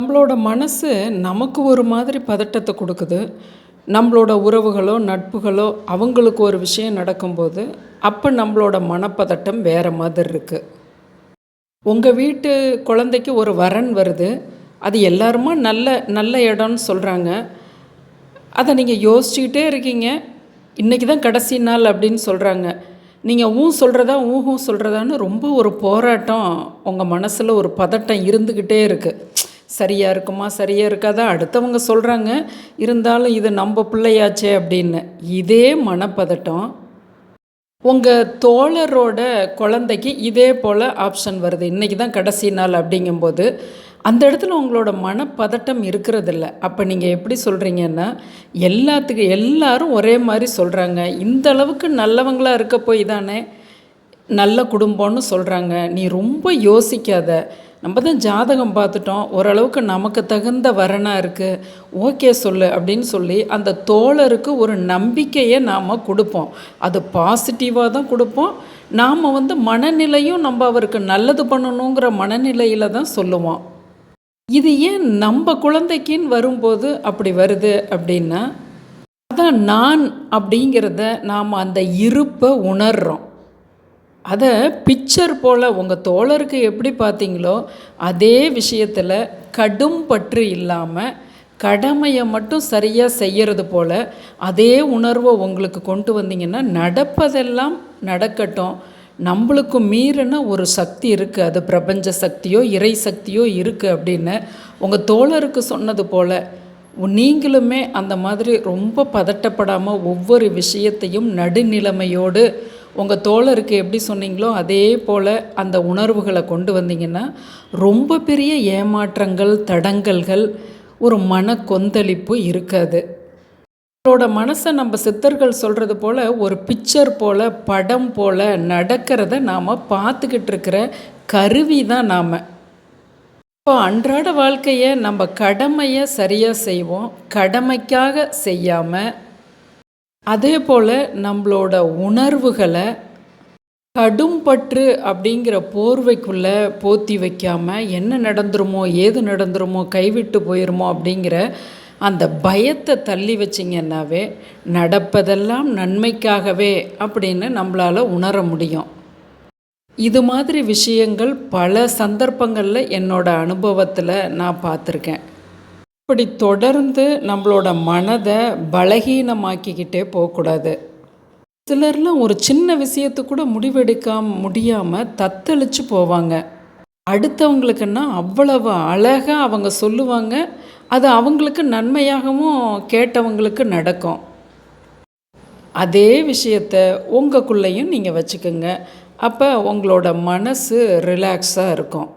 நம்மளோட மனசு நமக்கு ஒரு மாதிரி பதட்டத்தை கொடுக்குது. நம்மளோட உறவுகளோ நட்புகளோ அவங்களுக்கு ஒரு விஷயம் நடக்கும்போது அப்போ நம்மளோட மனப்பதட்டம் வேறு மாதிரி இருக்குது உங்கள் வீட்டு குழந்தைக்கு ஒரு வரன் வருது. அது எல்லாருமா நல்ல நல்ல இடம்னு சொல்கிறாங்க அதை நீங்கள் யோசிச்சுக்கிட்டே இருக்கீங்க. இன்றைக்கி தான் கடைசி நாள் அப்படின்னு சொல்கிறாங்க நீங்கள் ஊ சொல்கிறதா ஊஹும் சொல்கிறதான்னு ரொம்ப ஒரு போராட்டம். உங்கள் மனசில் ஒரு பதட்டம் இருந்துக்கிட்டே இருக்குது சரியாக இருக்குமா சரியாக இருக்காதா? அடுத்தவங்க சொல்கிறாங்க இருந்தாலும் இது நம்ம பிள்ளையாச்சே அப்படின்னு. இதே மனப்பதட்டம். உங்கள் தோழரோட குழந்தைக்கு இதே போல் ஆப்ஷன் வருது. இன்றைக்கி தான் கடைசி நாள் அப்படிங்கும்போது அந்த இடத்துல உங்களோட மனப்பதட்டம் இருக்கிறதில்ல. அப்போ நீங்கள் எப்படி சொல்கிறீங்கன்னா எல்லாத்துக்கு எல்லாரும் ஒரே மாதிரி சொல்கிறாங்க இந்த அளவுக்கு நல்லவங்களாக இருக்க போய் தானே நல்ல குடும்பம்னு சொல்கிறாங்க நீ ரொம்ப யோசிக்காத. நம்ம தான் ஜாதகம் பார்த்துட்டோம். ஓரளவுக்கு நமக்கு தகுந்த வரனாக இருக்குது ஓகே சொல்லு அப்படின்னு சொல்லி அந்த தோழருக்கு ஒரு நம்பிக்கையை நாம் கொடுப்போம். அது பாசிட்டிவாக தான் கொடுப்போம். நாம் வந்து மனநிலையும் நம்ம அவருக்கு நல்லது பண்ணணுங்கிற மனநிலையில் தான் சொல்லுவோம். இது ஏன் நம்ம குழந்தைக்குன்னு வரும்போது அப்படி வருது அப்படின்னா அதான் நான் அப்படிங்கிறத நாம் அந்த இருப்பை உணர்கிறோம் அதை பிக்சர் போல் உங்கள் தோழருக்கு எப்படி பார்த்தீங்களோ அதே விஷயத்தில் கடும் பற்று இல்லாமல் கடமையை மட்டும் சரியாக செய்கிறது போல் அதே உணர்வை உங்களுக்கு கொண்டு வந்தீங்கன்னா நடப்பதெல்லாம் நடக்கட்டும். நம்மளுக்கு மீறின ஒரு சக்தி இருக்குது அது பிரபஞ்ச சக்தியோ இறை சக்தியோ இருக்குது அப்படின்னு உங்கள் தோழருக்கு சொன்னது போல் நீங்களுமே அந்த மாதிரி ரொம்ப பதட்டப்படாமல் ஒவ்வொரு விஷயத்தையும் நடுநிலைமையோடு உங்கள் தோழருக்கு எப்படி சொன்னீங்களோ அதே போல் அந்த உணர்வுகளை கொண்டு வந்தீங்கன்னா ரொம்ப பெரிய ஏமாற்றங்கள் தடங்கல்கள் ஒரு மன கொந்தளிப்பு இருக்காது. அவரோட மனசை நம்ம சித்தர்கள் சொல்கிறது போல் ஒரு பிக்சர் போல் படம் போல் நடக்கிறத நாம் பார்த்துக்கிட்டு இருக்கிற கருவி தான் நாம். இப்போ அன்றாட வாழ்க்கையை நம்ம கடமையை சரியாக செய்வோம் கடமைக்காக செய்யாமல் அதே போல் நம்மளோட உணர்வுகளை கடும் பற்று அப்படிங்கிற போர்வைக்குள்ளே போத்தி வைக்காமல் என்ன நடந்துருமோ ஏது நடந்துருமோ கைவிட்டு போயிருமோ அப்படிங்கிற அந்த பயத்தை தள்ளி வச்சிங்கன்னாவே நடப்பதெல்லாம் நன்மைக்காகவே அப்படின்னு நம்மளால் உணர முடியும். இது மாதிரி விஷயங்கள் பல சந்தர்ப்பங்களில் என்னோட அனுபவத்தில் நான் பார்த்துருக்கேன். இப்படி தொடர்ந்து நம்மளோட மனதை பலகீனமாக்கிக்கிட்டே போகக்கூடாது. சிலர்லாம் ஒரு சின்ன விஷயத்து கூட முடிவெடுக்காம முடியாமல் தத்தளிச்சு போவாங்க. அடுத்தவங்களுக்குன்னா அவ்வளவு அழகாக அவங்க சொல்லுவாங்க. அது அவங்களுக்கு நன்மையாகவும் கேட்டவங்களுக்கு நடக்கும். அதே விஷயத்த உங்களுக்குள்ளேயும் நீங்கள் வச்சுக்கோங்க. அப்போ உங்களோட மனசு ரிலாக்ஸாக இருக்கும்.